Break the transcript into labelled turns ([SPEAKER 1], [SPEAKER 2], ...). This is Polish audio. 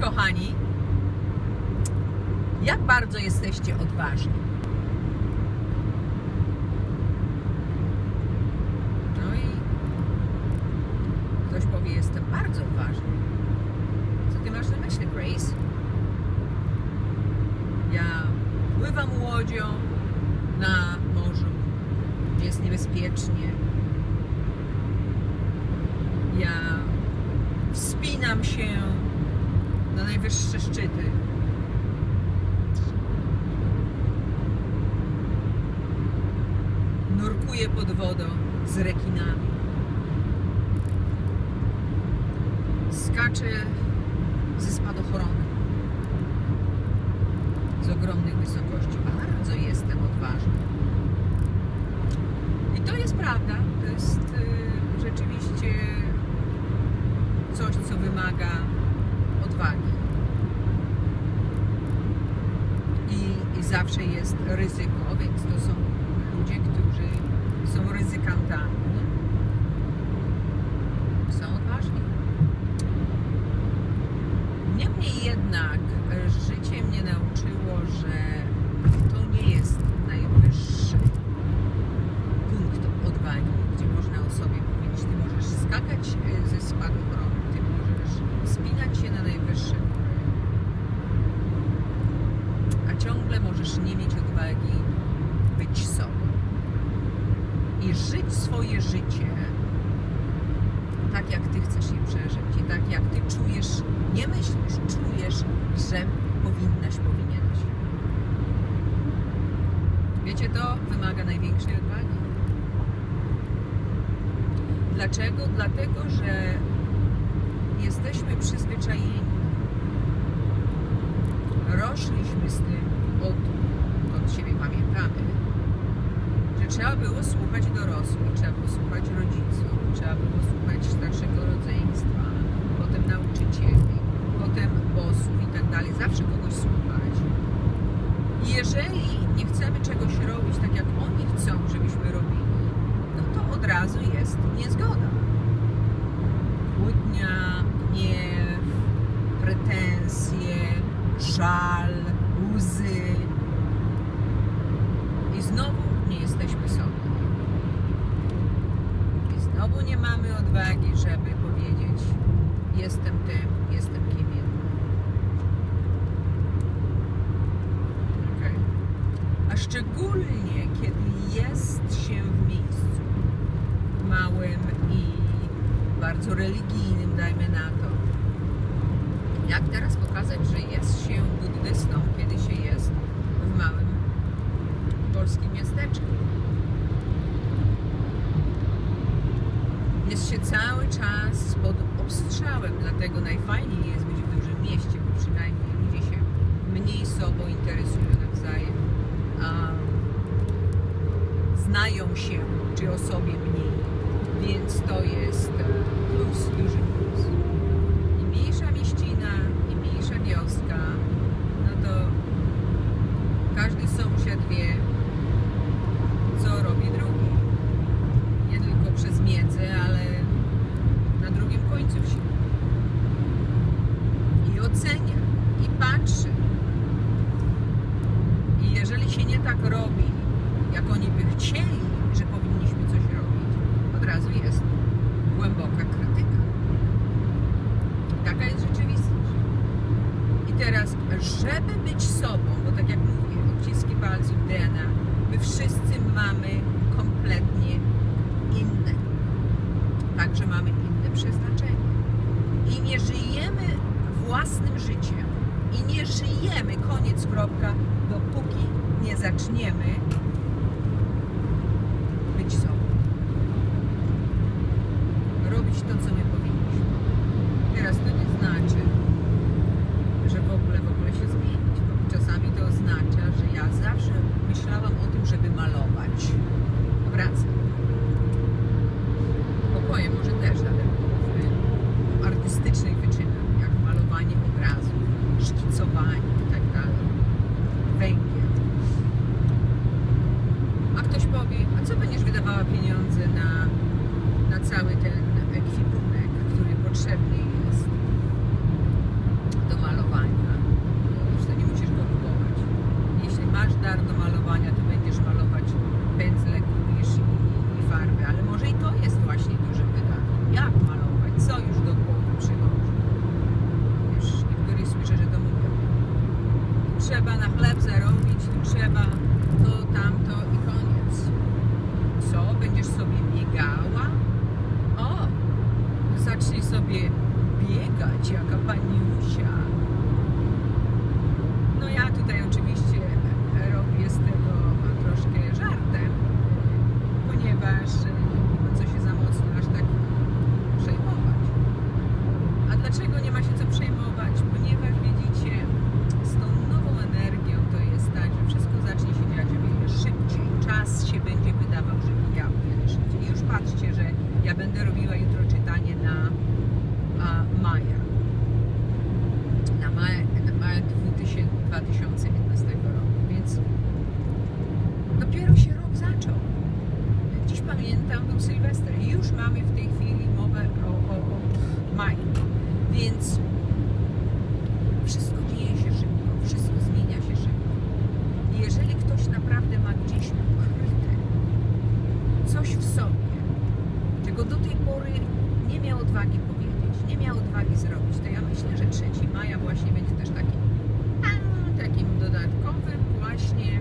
[SPEAKER 1] kochani. Jak bardzo jesteście odważni? No i ktoś powie, jestem bardzo odważny. Co ty masz na myśli, Grace? Ja pływam łodzią na morzu, gdzie jest niebezpiecznie. Ja wspinam się najwyższe szczyty. Nurkuję pod wodą z rekinami. Skaczę ze spadochronu z ogromnych wysokości. Bardzo jestem odważny. I to jest prawda. To jest y, rzeczywiście coś, co wymaga odwagi. I, I zawsze jest ryzyko, więc to są ludzie, którzy są ryzykantami. Są odważni. Niemniej jednak życie mnie nauczyło, że to nie jest najwyższy punkt odwagi, gdzie można o sobie powiedzieć, ty możesz skakać e, ze spadochronu, ty możesz wspinać się na najwyższe góry, ciągle możesz nie mieć odwagi być sobą i żyć swoje życie tak, jak ty chcesz je przeżyć i tak, jak ty czujesz, nie myślisz, czujesz, że powinnaś, powinieneś. Wiecie, to wymaga największej odwagi. Dlaczego? Dlatego, że jesteśmy przyzwyczajeni. Rośliśmy z tym od, od siebie pamiętamy, że trzeba było słuchać dorosłych, trzeba było słuchać rodziców, trzeba było słuchać starszego rodzeństwa, potem nauczycieli, potem bossów i tak dalej. Zawsze kogoś słuchać. Jeżeli nie chcemy czegoś robić tak, jak oni chcą, żebyśmy robili, no to od razu jest niezgoda. Kłótnia, gniew, pretensje, żal, łzy. I znowu nie jesteśmy sobą. I znowu nie mamy odwagi, żeby powiedzieć: Jestem tym, jestem kim. A szczególnie, kiedy jest się w miejscu małym i bardzo religijnym, dajmy na to. Jak teraz pokazać, że jest się buddystą, kiedy się jest w małym polskim miasteczku? Jest się cały czas pod obstrzałem, dlatego najfajniej jest być w dużym mieście, bo przynajmniej ludzie się mniej sobą interesują nawzajem, a znają się czy o sobie mniej, więc to jest e, plus, duży plus. Ocenia, i patrzy. I jeżeli się nie tak robi, jak oni by chcieli, że powinniśmy coś robić, od razu jest głęboka krytyka. Taka jest rzeczywistość. I teraz, żeby być sobą, bo tak jak mówię, odciski palców DNA, my wszyscy mamy kompletnie inne. Także mamy inne przeznaczenie. I nie żyjemy własnym życiem. I nie żyjemy, koniec, kropka, dopóki nie zaczniemy być sobą. Robić to, co my sztandar do malowania, to będziesz malować pędzle, kupisz i, i farby, ale może i to jest właśnie dużym wydatkiem. Jak malować? Co już do głowy przychodzi? Wiesz, słyszę, że to mówią. Tu trzeba na chleb zarobić, tu trzeba to, tamto i koniec. Co? Będziesz sobie biegała? O! Zacznij sobie biegać, jaka paniusia. dlaczego nie ma się co przejmować, ponieważ widzicie, z tą nową energią to jest tak, że wszystko zacznie się dziać wiele szybciej. Czas się będzie wydawał, że mija o wiele szybciej. I już patrzcie, że ja będę robiła jutro czytanie na a, maja. Na maja, na maja 2015 roku, więc dopiero się rok zaczął. Dziś pamiętam, był Sylwester i już mamy w tej chwili mowę o, o, o maju. Więc wszystko dzieje się szybko, wszystko zmienia się szybko. Jeżeli ktoś naprawdę ma gdzieś ukryte coś w sobie, czego do tej pory nie miał odwagi powiedzieć, nie miał odwagi zrobić, to ja myślę, że 3 maja właśnie będzie też takim, takim dodatkowym właśnie